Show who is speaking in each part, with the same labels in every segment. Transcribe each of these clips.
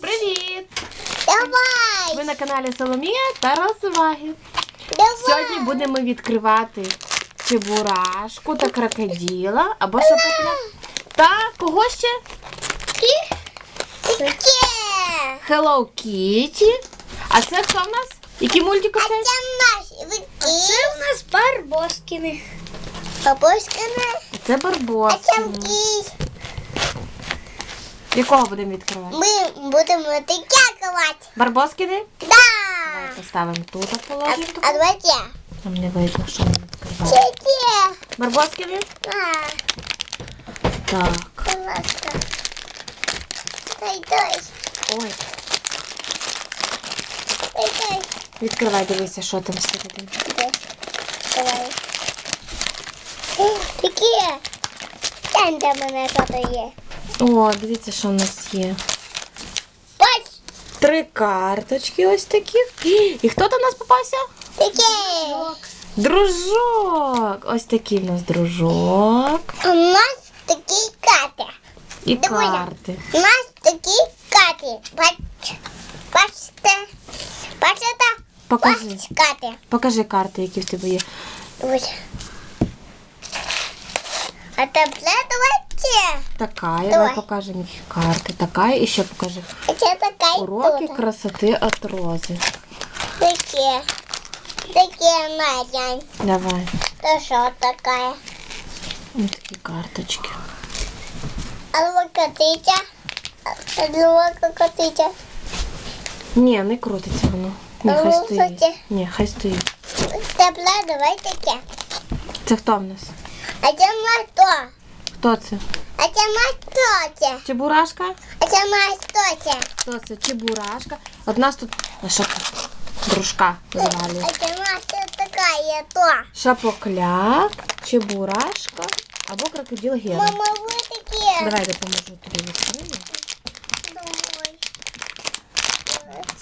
Speaker 1: Привіт!
Speaker 2: Давай!
Speaker 1: Ви на каналі Соломія та розваги.
Speaker 2: Давай!
Speaker 1: Сьогодні будемо відкривати чебурашку та крокодила або шапотля. Та кого ще? Hello Kitty. А це хто в нас? Який мультик
Speaker 2: А
Speaker 1: оце?
Speaker 2: це наші вики. Це у нас барбоскіни. Барбоскіни.
Speaker 1: Це
Speaker 2: А
Speaker 1: Барбос.
Speaker 2: це вки.
Speaker 1: Якого будемо відкривати?
Speaker 2: Ми будемо дякувати.
Speaker 1: Барбоскіни?
Speaker 2: Да!
Speaker 1: Давай поставимо тут, А, положимо.
Speaker 2: а давайте.
Speaker 1: Там не видно, що ми відкриваємо.
Speaker 2: Таке.
Speaker 1: Барбоскіни?
Speaker 2: А,
Speaker 1: Так.
Speaker 2: будь ласка. Дай, дай.
Speaker 1: Ой,
Speaker 2: Дай, дай.
Speaker 1: відкривай, дивися, що там всередині.
Speaker 2: Давай. Таке. Там де мене що-то є.
Speaker 1: О, дивіться, що в нас є. Три карточки ось такі. І хто там у нас попався?
Speaker 2: Таке.
Speaker 1: Дружок. Ось такий в нас дружок.
Speaker 2: У нас такі карти.
Speaker 1: І
Speaker 2: Дивися.
Speaker 1: карти.
Speaker 2: У нас такі карти. Бач. Бачите? Бачите?
Speaker 1: Покажи.
Speaker 2: Бач карти.
Speaker 1: Покажи карти, які в тебе є.
Speaker 2: Ось. А тепер давайте.
Speaker 1: Така, я
Speaker 2: Давай.
Speaker 1: давай покажемо які карти. Така, і ще покажи.
Speaker 2: А це така й
Speaker 1: Уроки
Speaker 2: тут.
Speaker 1: красоти от рози.
Speaker 2: Таке. Таке Надя.
Speaker 1: Давай.
Speaker 2: То що таке?
Speaker 1: Ось такі карточки.
Speaker 2: Алвокатиця. Алвокатиця.
Speaker 1: Ні, не крутиться воно. Ні, хай стоїть. Ні, хай стоїть.
Speaker 2: Тепер давай таке.
Speaker 1: Це хто в нас?
Speaker 2: А це на то.
Speaker 1: Хто це?
Speaker 2: А це на.
Speaker 1: Чебурашка?
Speaker 2: А це на.
Speaker 1: Хто це? Чебурашка. От нас тут наша дружка звали.
Speaker 2: А це на така є то.
Speaker 1: Шапокляк, чебурашка або крокодил Гера.
Speaker 2: Мама, ви такі.
Speaker 1: Давай я допоможу тобі відкрити.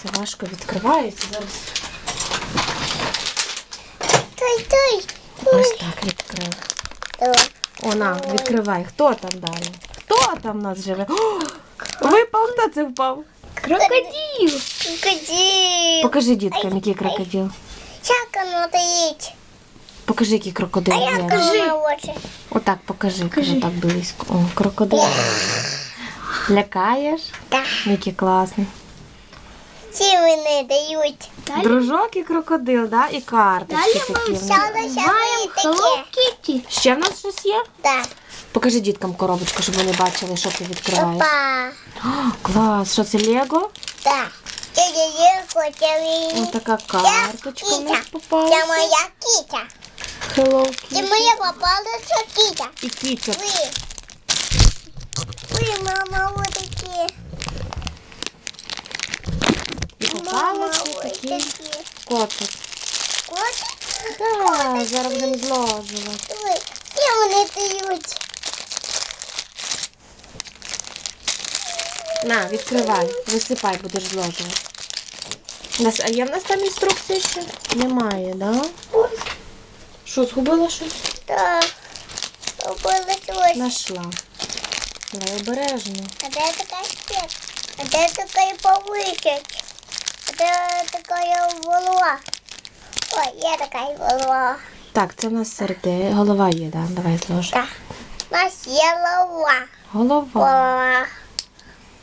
Speaker 1: Це важко відкривається. Зараз
Speaker 2: Той, той.
Speaker 1: ось так відкрив.
Speaker 2: Давай.
Speaker 1: О, на, відкривай. Хто там далі? Хто там в нас живе? О, випав, хто це впав?
Speaker 2: Крокодил. Крокодил.
Speaker 1: Покажи діткам, який крокодил.
Speaker 2: Стоїть?
Speaker 1: Покажи, який крокодил
Speaker 2: А я кажу на очі.
Speaker 1: Отак покажи, кажи. так близько. О, крокодил. Лякаєш?
Speaker 2: Так.
Speaker 1: Який класний.
Speaker 2: Ці вони дають.
Speaker 1: Дружок і крокодил, да? І карточки такі. в них.
Speaker 2: Сяду, сяду і таке.
Speaker 1: Ще в нас щось є?
Speaker 2: Так.
Speaker 1: Покажи діткам коробочку, щоб вони бачили, що ти відкриваєш.
Speaker 2: Опа.
Speaker 1: О, клас, що це Лего?
Speaker 2: Так. Це котяві.
Speaker 1: Ось така карточка в нас
Speaker 2: Це
Speaker 1: попалася.
Speaker 2: моя кітя.
Speaker 1: Hello
Speaker 2: Це
Speaker 1: Kitty.
Speaker 2: моя попалася кітя.
Speaker 1: І кітя.
Speaker 2: Ви. Ви, мама, ви
Speaker 1: І такий
Speaker 2: такі.
Speaker 1: котик.
Speaker 2: От.
Speaker 1: Так, зараз будемо зложувати.
Speaker 2: Це вони дають.
Speaker 1: На, відкривай, висипай, будеш зложувати. Нас, а є в нас там інструкція ще? Немає, да? Що, згубила щось?
Speaker 2: Так. Робила щось.
Speaker 1: Нашла. Давай обережно.
Speaker 2: А де така спец? А де така повисять? Де така голова? Ой, є така голова.
Speaker 1: Так, це в нас серде. Голова є, да? Давай зложимо.
Speaker 2: Так. У нас є голова.
Speaker 1: Голова.
Speaker 2: Голова.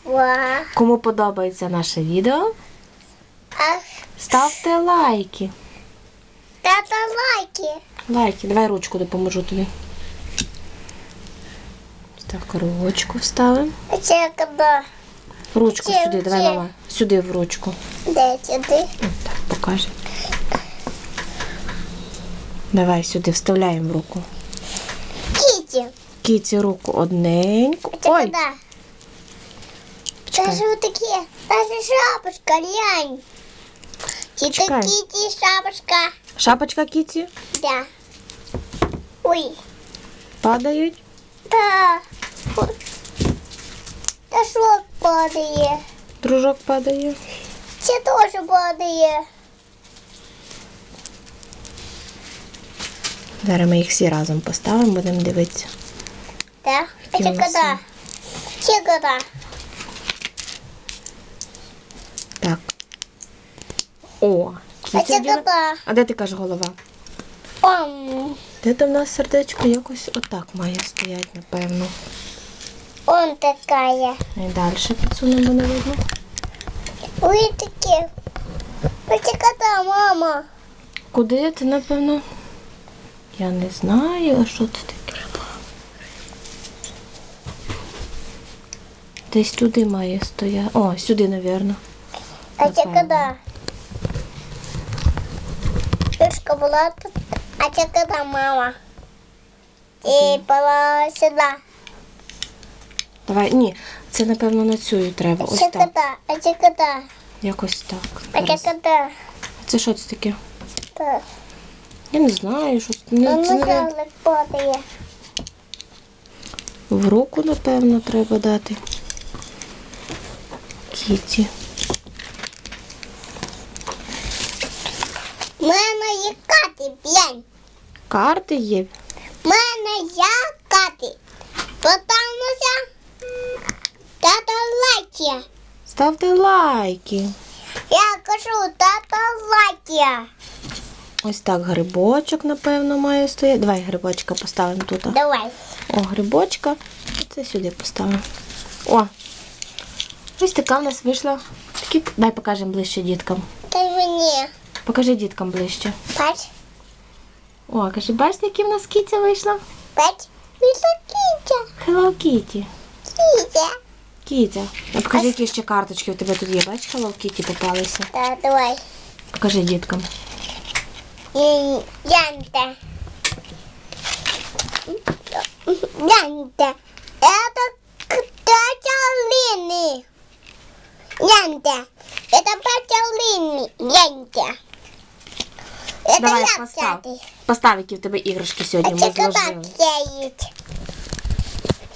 Speaker 2: Голова.
Speaker 1: Кому подобається наше відео,
Speaker 2: А
Speaker 1: ставте лайки.
Speaker 2: тата лайки.
Speaker 1: Лайки, давай ручку допоможу тобі. Так, ручку вставимо. Ручку сюди, давай,
Speaker 2: це.
Speaker 1: Сюди в ручку.
Speaker 2: Де сюди?
Speaker 1: Так, покажи. Давай сюди вставляємо в руку.
Speaker 2: Кіті.
Speaker 1: Кіці руку одненьку.
Speaker 2: Це
Speaker 1: Ой,
Speaker 2: куди? Це ж таке. Це ж шапочка, глянь.
Speaker 1: Чекай.
Speaker 2: такі шапочка.
Speaker 1: шапочка кіці
Speaker 2: Да. Ой.
Speaker 1: падають.
Speaker 2: Да. Та що падає?
Speaker 1: Дружок падає.
Speaker 2: Це теж падає.
Speaker 1: Зараз ми їх всі разом поставимо, будемо дивитися.
Speaker 2: Да? А це
Speaker 1: у?
Speaker 2: Це коли?
Speaker 1: Так. О,
Speaker 2: А це
Speaker 1: вділа. А де ти кажеш голова?
Speaker 2: Он,
Speaker 1: Де там в нас сердечко якось отак має стояти, напевно.
Speaker 2: Он такая.
Speaker 1: І далі підсунемо, не видно.
Speaker 2: Ой, такі. Кота, мама.
Speaker 1: Куди ти, напевно? Я не знаю, а що це таке? Десь туди має стояти. О, сюди, напевно.
Speaker 2: А це кота. Шишка була тут. А це кота, мама. І була сюди.
Speaker 1: Давай, ні, це, напевно, на цю треба.
Speaker 2: А
Speaker 1: Ось так.
Speaker 2: кота, а це кота.
Speaker 1: Якось так.
Speaker 2: А це
Speaker 1: Зараз.
Speaker 2: кота.
Speaker 1: Це що це таке?
Speaker 2: Так.
Speaker 1: Я не знаю, що це,
Speaker 2: Ну,
Speaker 1: не, це не...
Speaker 2: падає.
Speaker 1: в руку, напевно, треба дати. Кіті.
Speaker 2: У мене є кати, п'янь.
Speaker 1: Карти є.
Speaker 2: У мене є кати. Потамося тата лайки.
Speaker 1: Ставте лайки.
Speaker 2: Я кажу, тата лайки.
Speaker 1: Ось так грибочок, напевно, має стояти. Давай грибочка поставимо тут.
Speaker 2: Давай.
Speaker 1: О, грибочка. Це сюди поставимо. О! Ось така в нас вийшла. Такі... Дай покажемо ближче діткам.
Speaker 2: Дай мені.
Speaker 1: Покажи діткам ближче.
Speaker 2: Бач,
Speaker 1: О, кажи, бачите, які в нас кіця вийшла?
Speaker 2: бач. Високіця.
Speaker 1: Hello Kitty.
Speaker 2: Кіця.
Speaker 1: Кітя. А покажи, які ще карточки у тебе тут є. Бачиш, Hello Kitty попалися.
Speaker 2: Так, давай.
Speaker 1: Покажи діткам.
Speaker 2: І- Янта. Янта. Это тетя Лини. Янта. Это тетя Лини. Янта. Это
Speaker 1: Давай,
Speaker 2: я
Speaker 1: постав.
Speaker 2: пятый.
Speaker 1: Постав, які в тебе іграшки
Speaker 2: А
Speaker 1: сьогодні ми
Speaker 2: це кота
Speaker 1: зложили.
Speaker 2: клеїть.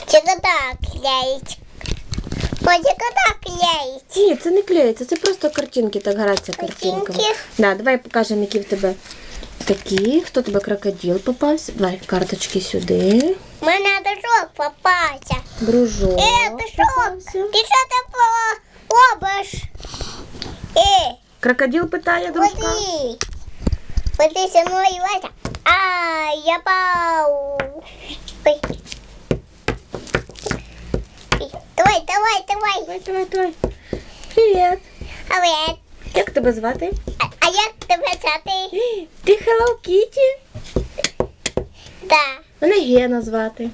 Speaker 2: Це кота Це кота клеїть.
Speaker 1: Ні, це не клеїться, це просто картинки, так граються картинками.
Speaker 2: Картинки?
Speaker 1: Да, давай покажемо, які в тебе такі. Хто тебе крокодил попався? Давай карточки сюди.
Speaker 2: У мене дружок попався.
Speaker 1: Дружок.
Speaker 2: Е,
Speaker 1: попався.
Speaker 2: Ти що ти робиш? Е,
Speaker 1: Крокодил питає дружка.
Speaker 2: води. Води зі мною Вася. А, я пау. Ой. Ой, Давай, давай, давай.
Speaker 1: Давай, давай, давай. Привіт.
Speaker 2: Привет.
Speaker 1: Як тебе звати?
Speaker 2: А, а як тебе звати?
Speaker 1: Ти Hello Kitty?
Speaker 2: Да.
Speaker 1: Мене Гена звати.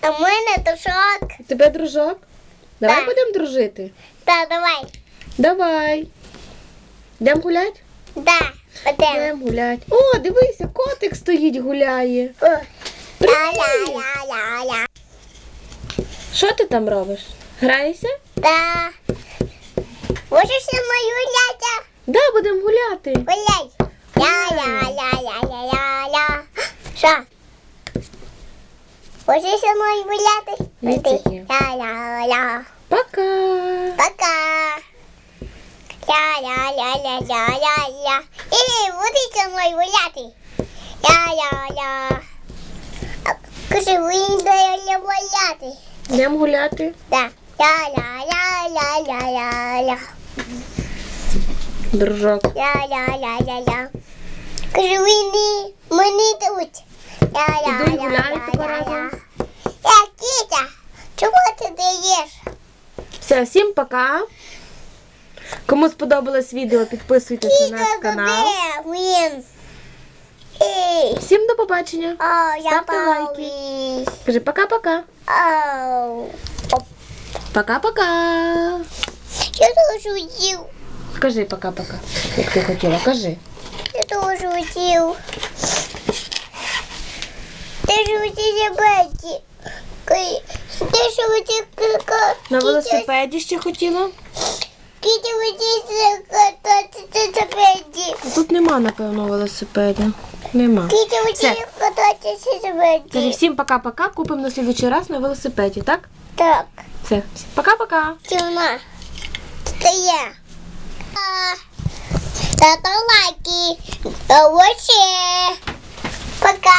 Speaker 2: А в мене дружок.
Speaker 1: У тебе дружок? Давай
Speaker 2: Так.
Speaker 1: будемо дружити.
Speaker 2: Да, давай.
Speaker 1: Давай. Йдемо гулять?
Speaker 2: Да, потім.
Speaker 1: Йдемо гулять. О, дивися, котик стоїть, гуляє.
Speaker 2: О. Ля-ля-ля-ля-ля.
Speaker 1: Що ти там робиш? Граєшся?
Speaker 2: Да. Можеш зі мною гуляти?
Speaker 1: Да, будемо гуляти.
Speaker 2: Гуляй. Ля-ля-ля-ля-ля-ля. Що? Можеш зі мною гуляти? Ля-ля-ля.
Speaker 1: Пока.
Speaker 2: Пока. Ля-ля-ля-ля-ля-ля-ля. І будеш зі мною гуляти. Ля-ля-ля. Кажи, вийде гуляти.
Speaker 1: Йдемо гуляти.
Speaker 2: Да. Ля-ля-ля-ля-ля-ля-ля.
Speaker 1: Дружок.
Speaker 2: Ля-ля-ля-ля-ля. Кажи, мені, мені
Speaker 1: тепер разом.
Speaker 2: Я Кітя, чого ти даєш?
Speaker 1: Все, всім пока. Кому сподобалось відео, підписуйтесь на наш канал.
Speaker 2: Він.
Speaker 1: Всім до побачення. Ставте лайки. Кажи пока-пока. Пока-пока.
Speaker 2: Я теж хотів.
Speaker 1: Кажи пока-пока. Як ти хотіла, кажи.
Speaker 2: Я теж хотів. Ти ж хотів забити. Ти ж хотів
Speaker 1: На велосипеді ще хотіла?
Speaker 2: Кітя хотів кататися забити.
Speaker 1: Тут нема, напевно, велосипеда. Нема. Все.
Speaker 2: хотів кататися
Speaker 1: Кажи
Speaker 2: забити.
Speaker 1: всім пока-пока. Купимо на слідчий раз на велосипеді, так?
Speaker 2: Так.
Speaker 1: Все. Пока-пока.
Speaker 2: Тюна. я, Тата лайки. Вообще. Пока.